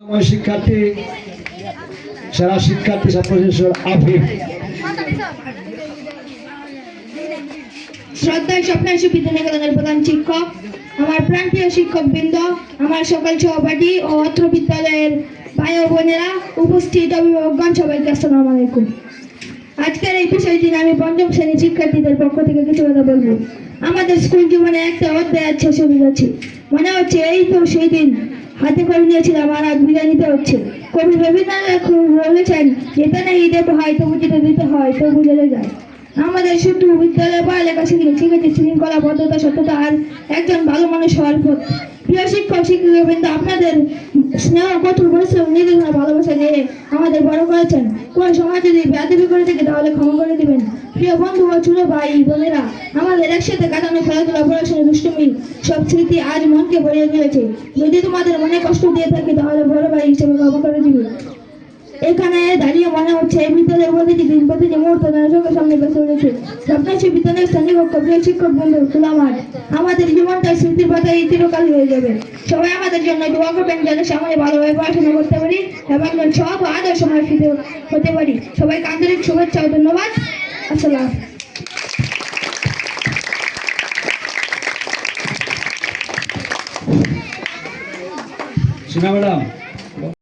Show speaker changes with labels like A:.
A: আমার শিক্ষার্থী সেরা শিক্ষার্থী আফিফ
B: শ্রদ্ধায় প্রধান শিক্ষক, আমার প্রান্তীয় শিক্ষক বৃন্দ আমার সকল সহপাঠী ও অত্র বিদ্যালয়ের ভাই ও বোনেরা উপস্থিত, অভিভাবকগণ, সবাইকে আসসালামু আলাইকুম। আজকের এই বিষয়টি আমি পঞ্চম শ্রেণির শিক্ষার্থীদের পক্ষ থেকে কিছু কথা বলব। আমাদের স্কুল জীবনে একটা অধ্যায় আছে শুরু আছে। মনে হচ্ছে এই তো সেই দিন হাতে করে নিয়েছিলাম আর আজ বিদায় নিতে হচ্ছে। কবি রবীন্দ্রনাথ বলেছেন যেটা না দেব হয়, তবু যেতে দিতে হয়, তবু বুঝে যায়। আমাদের শুধু বিদ্যালয়ে পড়ালেখা শিখে শিখেছি শৃঙ্খলা বদ্ধতা সত্যতা আর একজন ভালো মানুষ হওয়ার পথ। প্রিয় শিক্ষক শিক্ষকবৃন্দ আপনাদের স্নেহ কঠোর পরিশ্রম নির্দেশনা ভালোবাসা নিয়ে আমাদের বড় করেছেন, কোন সময় যদি বেয়াদবি করে থাকে তাহলে ক্ষমা করে দিবেন। প্রিয় বন্ধু ও ছোট ভাই, বোনেরা, আমাদের একসাথে কাটানো খেলাধুলা, পড়াশোনা, দুষ্টুমি, সব স্মৃতি আজ মনকে ভরিয়ে দিয়েছে। যদি তোমাদের মনে কষ্ট দিয়ে থাকে তাহলে বড় ভাই হিসেবে ক্ষমা করে দিবে। এখানে দাঁড়িয়ে মনে হচ্ছে বিদ্যালয়ের প্রতিটি দিন প্রতিটি মুহূর্ত যেন চোখের সামনে বেঁচে উঠেছে। সপ্তাহে বিদ্যালয়ের শ্রেণি কক্ষ, প্রিয় শিক্ষক বন্ধু খোলা মাঠ আমাদের জীবনটা স্মৃতির পাতায় চিরকাল হয়ে যাবে। সবাই আমাদের জন্য দোয়া করবেন যেন সামনে ভালোভাবে পড়াশোনা করতে পারি এবং সব আদর্শ সময় হতে পারি। সবাইকে আন্তরিক শুভেচ্ছা ও ধন্যবাদ। আসসালাম।
A: সীমা ম্যাডাম